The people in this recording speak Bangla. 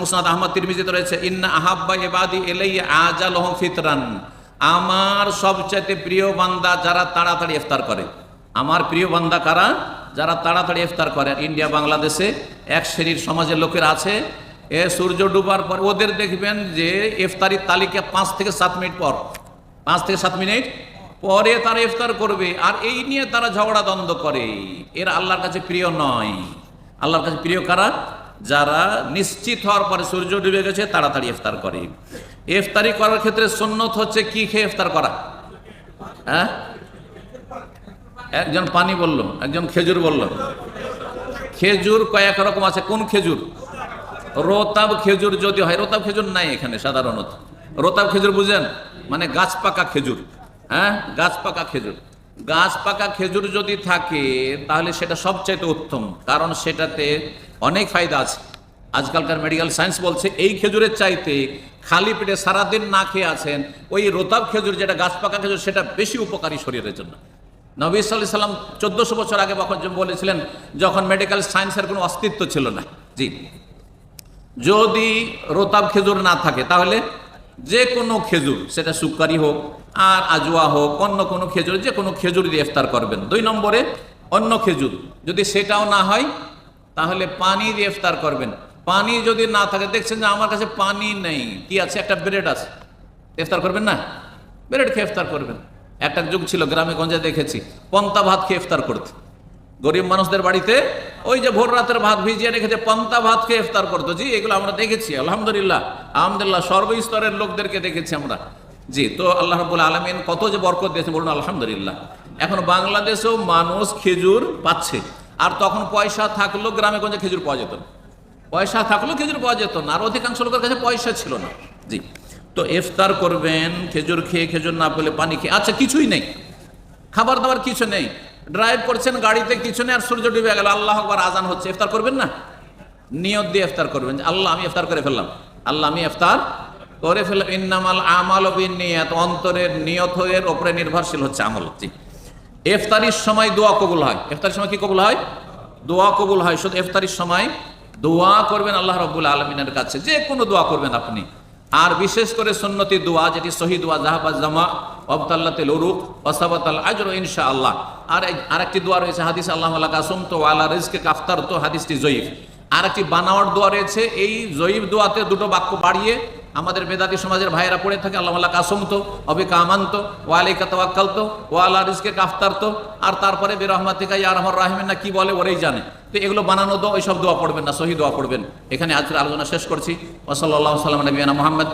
মুসনাদ আহমদ তিরমিজিতে রয়েছে, ইন্না আহাব্বা এবাদি এলাই আজালহম ফিতরান। আমার সবচাইতে প্রিয় বান্দা যারা তাড়াতাড়ি ইফতার করে। আমার প্রিয় বান্দা কারা? যারা তাড়াতাড়ি ইফতার করে। ইন্ডিয়া, বাংলাদেশে এক শ্রেণির সমাজের লোকের আছে। এ সূর্য ডুবার পর ওদের দেখবেন যে ইফতারির তালিকা পাঁচ থেকে সাত মিনিট পর, পাঁচ থেকে সাত মিনিট পরে তারা ইফতার করবে। আর এই নিয়ে তারা ঝগড়া দ্বন্দ্ব করে। এরা আল্লাহর কাছে প্রিয় নয়। আল্লাহর কাছে প্রিয় কারা? যারা নিশ্চিত হওয়ার পরে সূর্য ডুবে গেছে, তাড়াতাড়ি ইফতার করে। ইফতারি করার ক্ষেত্রে সুন্নত হচ্ছে কি খেয়ে ইফতার করা? হ্যাঁ? একজন পানি বলল, একজন খেজুর বলল, খেজুর কয়েক রকম আছে, কোন খেজুর? রোতাব খেজুর যদি হয়, রোতাব খেজুর নাই এখানে সাধারণত। রোতাব খেজুর বুঝেন? মানে গাছ পাকা খেজুর হ্যাঁ? গাছ পাকা খেজুর। গাছ পাকা খেজুর যদি থাকে, তাহলে সেটা সবচাইতে উত্তম, কারণ সেটাতে অনেক ফায়দা আছে। আজকালকার মেডিকেল সায়েন্স বলছে, এই খেজুরের চাইতে খালি পেটে সারাদিন না খেয়ে আছেন, ওই রোতাব খেজুর যেটা গাছ পাকা খেজুর, সেটা বেশি উপকারী শরীরের জন্য। নবী সাল্লাহ সাল্লাম চোদ্দশো বছর আগে যখন বলেছিলেন, যখন মেডিকেল সায়েন্সের কোনো অস্তিত্ব ছিল না। জি। যদি রোতাব খেজুর না থাকে, তাহলে যে কোনো খেজুর, সেটা সুকারি হোক, আর আজুয়া হোক, অন্য কোনো খেজুর, যে কোনো খেজুর দিয়ে ইফতার করবেন। দুই নম্বরে, অন্য খেজুর, যদি সেটাও না হয় তাহলে পানি দিয়ে ইফতার করবেন। পানি যদি না থাকে, দেখছেন যে আমার কাছে পানি নেই। কি আছে? একটা ব্রেড আছে। ইফতার করবেন না? ব্রেড খেয়ে ইফতার করবেন। একটা যুগ ছিল, গ্রামে গঞ্জে দেখেছি, পন্তা ভাত খেয়ে ইফতার করতে। গরিব মানুষদের বাড়িতে ওই যে ভোর রাতের ভাত ভিজিয়ে রেখেছে, পন্তা ভাত খেয়ে ইফতার করতো। জি, এগুলো আমরা দেখেছি, আলহামদুলিল্লাহ। আলহামদুলিল্লাহ, সর্বস্তরের লোকদেরকে দেখেছি আমরা। জি, তো আল্লাহ রবুল আলমিন কত যে বরকত দিয়েছে বলুন আলহামদুলিল্লাহ। এখন বাংলাদেশেও মানুষ খেজুর পাচ্ছে। আর তখন পয়সা থাকলেও গ্রামে গঞ্জে খেজুর পাওয়া যেত না। পয়সা থাকলেও খেজুর পাওয়া যেত না, আর অধিকাংশ লোকের কাছে পয়সা ছিল না। জি। তো ইফতার করবেন, খেজুর খেয়ে, খেজুর না পেলে পানি খেয়ে। আচ্ছা কিছুই নেই। খাবার দাবার কিছু নেই। ড্রাইভ করছেন, গাড়িতে কিছু নেই, আর সূর্য ডুবে গেল। আল্লাহ আকবার আজান হচ্ছে। ইফতার করবেন না? নিয়ত দিয়ে ইফতার করবেন আল্লাহ, আমি ইফতার করে ফেললাম। আল্লাহ, আমি ইফতার করে ফেললাম। ইন্নামাল আমাল নিয়ত অন্তরের নিয়ত এর ওপরে নির্ভরশীল হচ্ছে আমল। জি ইফতারির সময় দোয়া কবুল হয়। ইফতারির সময় কি কবুল হয়? দোয়া কবুল হয়। শুধু এফতারির সময় দোয়া করবেন আল্লাহ রব্বুল আলমিনের কাছে। যে কোনো দোয়া করবেন আপনি। আর বিশেষ করে সুন্নতি দোয়া, যেটি শহীদ দোয়া জাহাবাজ জামা অবতাল্লাতিল উরুক ওসাবাতাল আজর ইনশা আল্লাহ আর আরেকটি দোয়া রয়েছে, হাদিস আল্লাহ কাসুম তো আল্লাহ রিজকে কাফতার তো, হাদিসটি জয়ীফ। আর একটি বানাওয়ার দোয়া রয়েছে, এই জয়ীফ দোয়াতে দুটো বাক্য বাড়িয়ে আমাদের বেদাতি সমাজের ভাইয়েরা পড়ে থাকে, আল্লাহ আল্লাহ কাসম তো, অবে কামান্ত তো ও আল্লাহ রিজকে কাফতার তো, আর তারপরে বেরহমাতিকা ইয়া আমার রাহিমেন না কি বলে ওরাই জানে। তো এগুলো বানানো দো ওইসব দোয়া পড়বেন না, সহি দোয়া পড়বেন। এখানে আজকের আলোচনা শেষ করছি। ওসল্লাহ সাল্লাম, নবীনা মোহাম্মদ।